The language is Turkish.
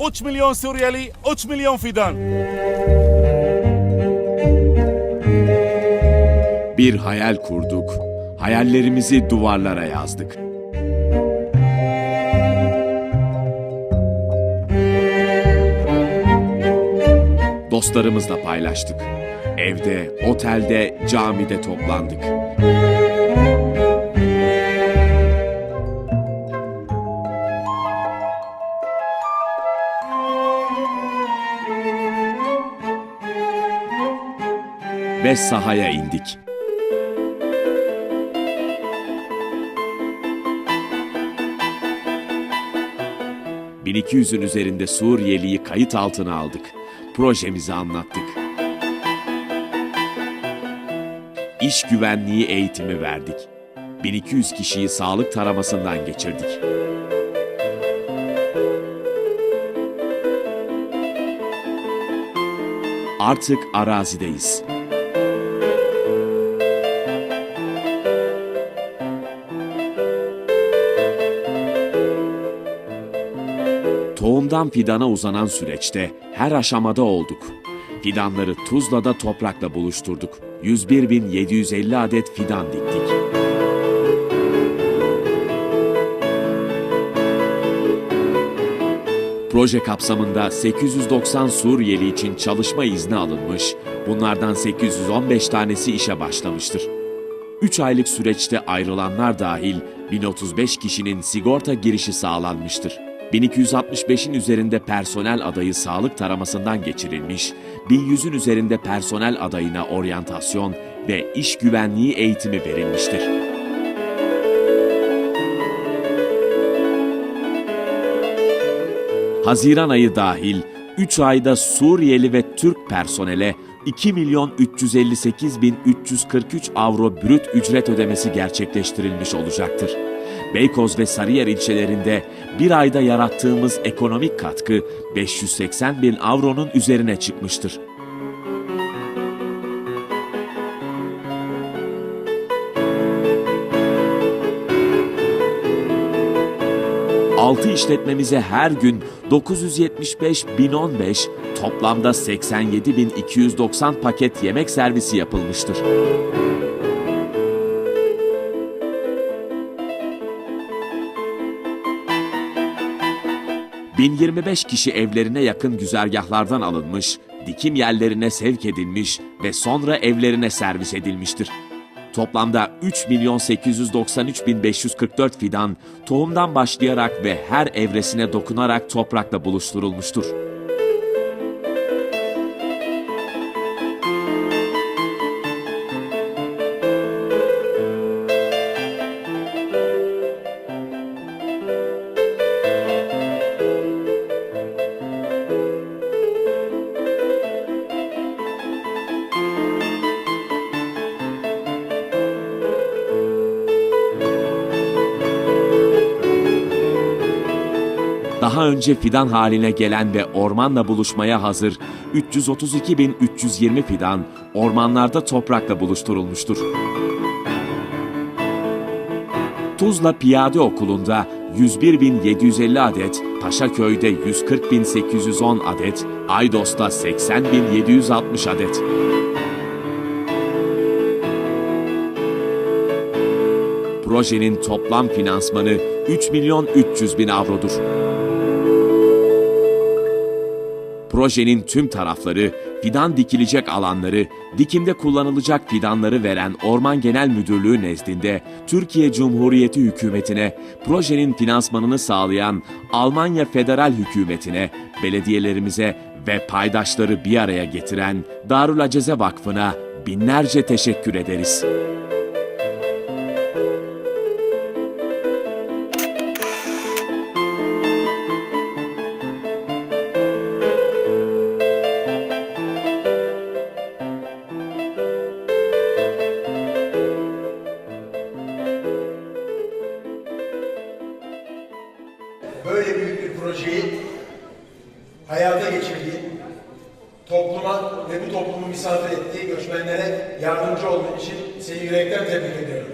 3 milyon Suriyeli, 3 milyon fidan. Bir hayal kurduk. Hayallerimizi duvarlara yazdık. Dostlarımızla paylaştık. Evde, otelde, camide toplandık. Ve sahaya indik. ...1200'ün üzerinde Suriyeli'yi kayıt altına aldık. Projemizi anlattık. İş güvenliği eğitimi verdik. 1200 kişiyi sağlık taramasından geçirdik. Artık arazideyiz. Tohumdan fidana uzanan süreçte her aşamada olduk. Fidanları Tuzla'da toprakla buluşturduk. 101.750 adet fidan diktik. Proje kapsamında 890 Suriyeli için çalışma izni alınmış, bunlardan 815 tanesi işe başlamıştır. 3 aylık süreçte ayrılanlar dahil 1035 kişinin sigorta girişi sağlanmıştır. 1265'in üzerinde personel adayı sağlık taramasından geçirilmiş, 1100'ün üzerinde personel adayına oryantasyon ve iş güvenliği eğitimi verilmiştir. Haziran ayı dahil 3 ayda Suriyeli ve Türk personele 2 milyon 358 bin 343 avro brüt ücret ödemesi gerçekleştirilmiş olacaktır. Beykoz ve Sarıyer ilçelerinde bir ayda yarattığımız ekonomik katkı 580 bin avronun üzerine çıkmıştır. Altı işletmemize her gün 975 1015 toplamda 87 290 paket yemek servisi yapılmıştır. ...1025 kişi evlerine yakın güzergahlardan alınmış, dikim yerlerine sevk edilmiş ve sonra evlerine servis edilmiştir. Toplamda 3 milyon 893 bin 544 fidan tohumdan başlayarak ve her evresine dokunarak toprakla buluşturulmuştur. Daha önce fidan haline gelen ve ormanla buluşmaya hazır 332.320 fidan ormanlarda toprakla buluşturulmuştur. Tuzla Piyade Okulu'nda 101.750 adet, Paşaköy'de 140.810 adet, Aydos'ta 80.760 adet. Projenin toplam finansmanı 3 milyon 300 bin avrodur. Projenin tüm tarafları, fidan dikilecek alanları, dikimde kullanılacak fidanları veren Orman Genel Müdürlüğü nezdinde Türkiye Cumhuriyeti Hükümeti'ne, projenin finansmanını sağlayan Almanya Federal Hükümeti'ne, belediyelerimize ve paydaşları bir araya getiren Darül Aceze Vakfı'na binlerce teşekkür ederiz. Geçirdiğin, topluma ve bu toplumu misafir ettiği göçmenlere yardımcı olduğun için seni yürekten tebrik ediyorum.